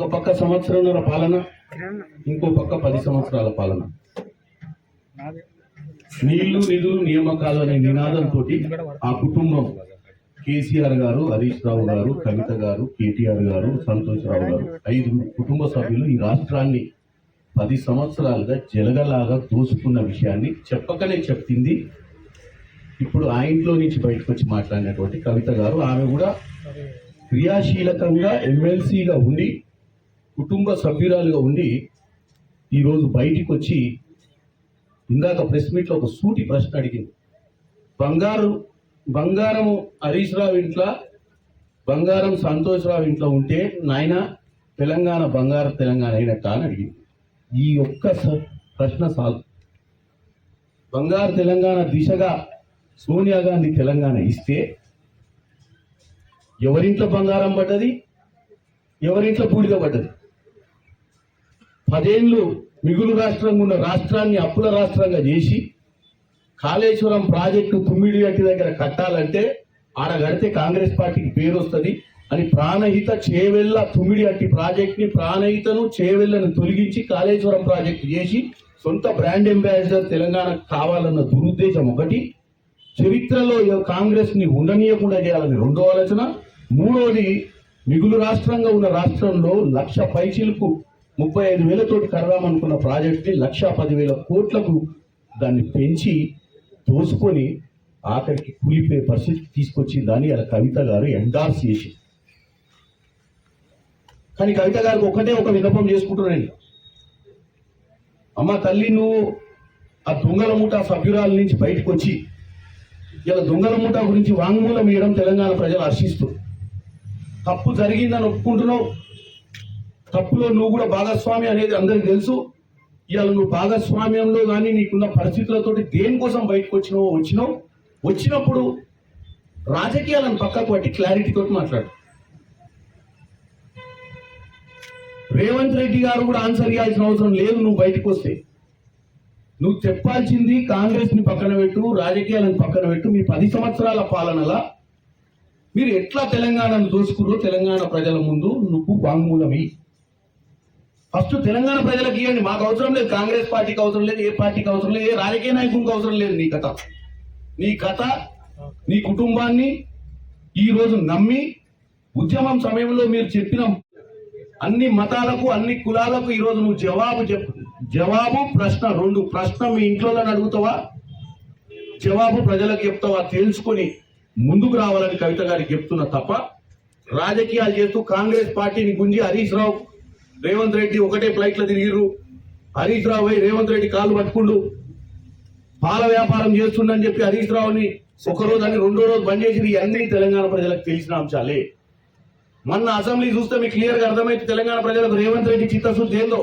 ఒక పక్క సంవత్సరంన్నర పాలన ఇంకో పక్క పది సంవత్సరాల పాలన. నీళ్ళు నిధులు నియామకాలు అనే నినాదంతో ఆ కుటుంబం కేసీఆర్ గారు హరీష్ రావు గారు కవిత గారు కేటీఆర్ గారు సంతోష్ రావు గారు ఐదు కుటుంబ సభ్యులు ఈ రాష్ట్రాన్ని పది సంవత్సరాలుగా జలగలాగా దోసుకున్న విషయాన్ని చెప్పకనే చెప్పింది. ఇప్పుడు ఆ ఇంట్లో నుంచి బయటకు వచ్చి మాట్లాడినటువంటి కవిత గారు ఆమె కూడా క్రియాశీలకంగా ఎమ్మెల్సీగా ఉండి కుటుంబ సభ్యురాలుగా ఉండి ఈరోజు బయటికి వచ్చి ఇందాక ప్రెస్ మీట్లో ఒక సూటి ప్రశ్న అడిగింది. బంగారు బంగారం హరీష్ రావు ఇంట్లో బంగారం సంతోష్ రావు ఇంట్లో ఉంటే నాయన తెలంగాణ బంగారు తెలంగాణ అయినట్ట అని అడిగింది. ఈ ఒక్క ప్రశ్న సాల్వ్ బంగారు తెలంగాణ దిశగా సోనియా గాంధీ తెలంగాణ ఇస్తే ఎవరింట్లో బంగారం పడ్డది? ఎవరింట్లో బూడిద పడ్డది? పదేళ్ళు మిగులు రాష్ట్రంగా ఉన్న రాష్ట్రాన్ని అప్పుల రాష్ట్రంగా చేసి కాళేశ్వరం ప్రాజెక్టు తుమ్మిడి గట్టి దగ్గర కట్టాలంటే ఆడ కడితే కాంగ్రెస్ పార్టీకి పేరు వస్తుంది. అని ప్రాణహిత చేవెళ్ళ తుమ్మిడి అట్టి ప్రాజెక్ట్ని ప్రాణహితను చేవెళ్ళను తొలగించి కాళేశ్వరం ప్రాజెక్టు చేసి సొంత బ్రాండ్ అంబాసిడర్ తెలంగాణకు కావాలన్న దురుద్దేశం ఒకటి. చరిత్రలో కాంగ్రెస్ని ఉండనీయకుండా చేయాలని రెండో ఆలోచన. మూడోది మిగులు రాష్ట్రంగా ఉన్న రాష్ట్రంలో లక్ష పైచిలకు ముప్పై ఐదు వేలతోటి కడదామనుకున్న ప్రాజెక్ట్ని లక్ష పదివేల కోట్లకు దాన్ని పెంచి దోసుకొని ఆఖరికి కూలిపోయే పరిస్థితికి తీసుకొచ్చి దాన్ని అలా కవిత గారు ఎండార్స్ చేసి కానీ కవిత గారికి ఒకటే ఒక విన్నపం చేసుకుంటున్నాను అమ్మ తల్లి నువ్వు ఆ దొంగల మూట సభ్యురాల నుంచి బయటకు వచ్చి ఇలా దొంగల మూట గురించి వాంగ్మూలం ఇవ్వడం తెలంగాణ ప్రజలు హర్షిస్తూ తప్పు జరిగిందని ఒప్పుకుంటున్నావు. తప్పులో నువ్వు కూడా భాగస్వామి అనేది అందరికి తెలుసు. ఇవాళ నువ్వు భాగస్వామ్యంలో కానీ నీకున్న పరిస్థితులతోటి దేనికోసం బయటకు వచ్చినావో వచ్చినావు. వచ్చినప్పుడు రాజకీయాలను పక్కకు పట్టి క్లారిటీ తోటి మాట్లాడు. రేవంత్ రెడ్డి గారు కూడా ఆన్సర్ ఇవ్వాల్సిన అవసరం లేదు నువ్వు బయటకు వస్తే. నువ్వు చెప్పాల్సింది కాంగ్రెస్ని పక్కన పెట్టు రాజకీయాలను పక్కన పెట్టు మీ పది సంవత్సరాల పాలనలా. మీరు ఎట్లా తెలంగాణను దోసుకుర్రో తెలంగాణ ప్రజల ముందు నువ్వు వాంగ్మూలమి. ఫస్ట్ తెలంగాణ ప్రజలకు ఇవ్వండి. మాకు అవసరం లేదు. కాంగ్రెస్ పార్టీకి అవసరం లేదు. ఏ పార్టీకి అవసరం లేదు. ఏ రాజకీయ నాయకునికి అవసరం లేదు నీ కథ. నీ కథ నీ కుటుంబాన్ని ఈరోజు నమ్మి ఉద్యమం సమయంలో మీరు చెప్పిన అన్ని మతాలకు అన్ని కులాలకు ఈ రోజు నువ్వు జవాబు చెప్ జవాబు ప్రశ్న రెండు. ప్రశ్న మీ ఇంట్లో అడుగుతావా? జవాబు ప్రజలకు చెప్తావా? తెలుసుకొని ముందుకు రావాలని కవిత గారికి చెప్తున్నా తప్ప రాజకీయాలు చేస్తూ కాంగ్రెస్ పార్టీని గుంజి హరీష్ రావు రేవంత్ రెడ్డి ఒకటే ఫ్లైట్లో తిరిగిర్రు. హరీష్ రావు పోయి రేవంత్ రెడ్డి కాళ్ళు పట్టుకుండు. పాల వ్యాపారం చేస్తుండని చెప్పి హరీష్ రావుని ఒక రోజు అని రెండో రోజు బంద్ చేసి ఇవన్నీ తెలంగాణ ప్రజలకు తెలిసిన అంశాలే. మొన్న అసెంబ్లీ చూస్తే మీకు క్లియర్గా అర్థమైతే తెలంగాణ ప్రజలకు రేవంత్ రెడ్డి చిత్తశుద్ధి ఏందో.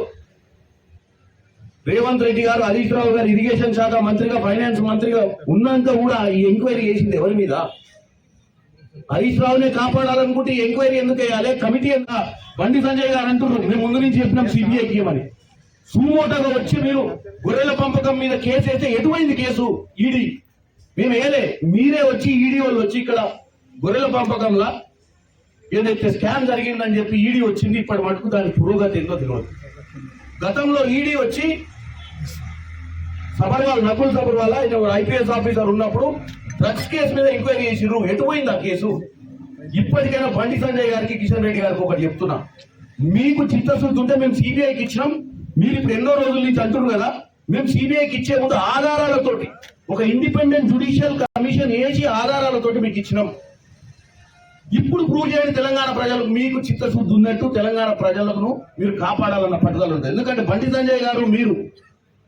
రేవంత్ రెడ్డి గారు హరీష్ రావు గారు ఇరిగేషన్ శాఖ మంత్రిగా ఫైనాన్స్ మంత్రిగా ఉన్నంత కూడా ఈ ఎంక్వైరీ చేసింది ఎవరి మీద? హరీష్ రావునే కాపాడాలనుకుంటే ఎంక్వైరీ ఎందుకు వేయాలి? కమిటీ ఎంత? బండి సంజయ్ గారు అంటున్నారు. మేము ముందు నుంచి చెప్పినాం సిబిఐకి అని సుమోటోగా వచ్చి మీరు గొర్రెల పంపకం మీద కేసు వేస్తే ఎటువైంది కేసు? ఈడీ. మేము వేయలే. మీరే వచ్చి ఈడీ వాళ్ళు వచ్చి ఇక్కడ గొర్రెల పంపకంలా ఏదైతే స్కామ్ జరిగిందని చెప్పి ఈడీ వచ్చింది ఇప్పటి మటుకు దాని పురోగతి ఏందో తెలియదు. గతంలో ఈడీ వచ్చి సబర్వాల్ నకుల్ సబర్వాల్ ఆయన ఐపీఎస్ ఆఫీసర్ ఉన్నప్పుడు డ్రగ్స్ కేసు మీద ఎంక్వైరీ చేసిర్రు. ఎటు పోయింది ఆ కేసు? ఇప్పటికైనా బండి సంజయ్ గారికి కిషన్ రెడ్డి గారికి ఒకటి చెప్తున్నా. మీకు చిత్తశుద్ధి ఉంటే మేము సిబిఐకి ఇచ్చినాం. మీరు ఇప్పుడు ఎన్నో రోజుల నుంచి అంటున్నారు కదా మేము సిబిఐకి ఇచ్చే ముందు ఆధారాలతోటి ఒక ఇండిపెండెంట్ జుడిషియల్ కమిషన్ వేసి ఆధారాలతోటి మీకు ఇచ్చినాం. ఇప్పుడు ప్రూవ్ చేయండి తెలంగాణ ప్రజలకు మీకు చిత్తశుద్ధి ఉన్నట్టు తెలంగాణ ప్రజలను మీరు కాపాడాలన్న పట్టుదల ఉంటుంది ఎందుకంటే బండి సంజయ్ గారు మీరు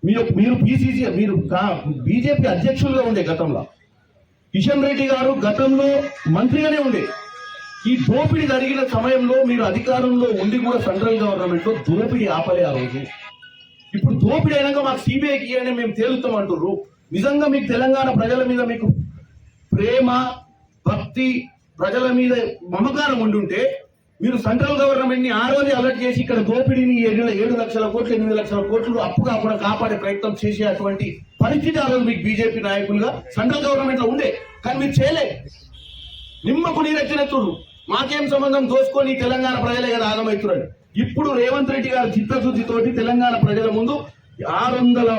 మీ మీరు పిసిసి మీరు బీజేపీ అధ్యక్షులుగా ఉండే గతంలో. కిషన్ రెడ్డి గారు గతంలో మంత్రిగానే ఉండే. ఈ దోపిడీ జరిగిన సమయంలో మీరు అధికారంలో ఉండి కూడా సెంట్రల్ గవర్నమెంట్లో దోపిడీ ఆపలే ఆ రోజు. ఇప్పుడు దోపిడీ అయినాక మాకు సిబిఐకి ఇవ్వండి మేము తేలుతాం అంటుర్రు. నిజంగా మీకు తెలంగాణ ప్రజల మీద మీకు ప్రేమ భక్తి ప్రజల మీద మమకారం ఉండుంటే మీరు సెంట్రల్ గవర్నమెంట్ని ఆ రోజు అలర్ట్ చేసి ఇక్కడ దోపిడీని ఏడు ఏడు లక్షల కోట్లు ఎనిమిది లక్షల కోట్లు అప్పు కాకుండా కాపాడే ప్రయత్నం చేసే అటువంటి పరిస్థితి ఆ రోజు మీకు బీజేపీ నాయకులుగా సెంట్రల్ గవర్నమెంట్లో ఉండే. కానీ మీరు చేయలే. నిమ్మకు చూడు మాకేం సంబంధం? దోసుకొని తెలంగాణ ప్రజలే కదా ఆగమవుతున్నాడు ఇప్పుడు రేవంత్ రెడ్డి గారు చిత్తశుద్ధితోటి తెలంగాణ ప్రజల ముందు ఆరు వందల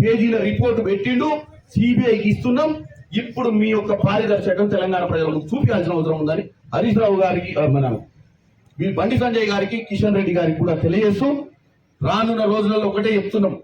పేజీల రిపోర్ట్ పెట్టిండు. సిబిఐకి ఇస్తున్నాం. ఇప్పుడు మీ యొక్క పారదర్శకం తెలంగాణ ప్రజలకు చూపించాల్సిన అవసరం ఉందని హరీష్ రావు గారికి మనం మీ బండి సంజయ్ గారికి కిషన్ రెడ్డి గారికి కూడా తెలియజేస్తూ రానున్న రోజులలో ఒకటే చెప్తున్నాం.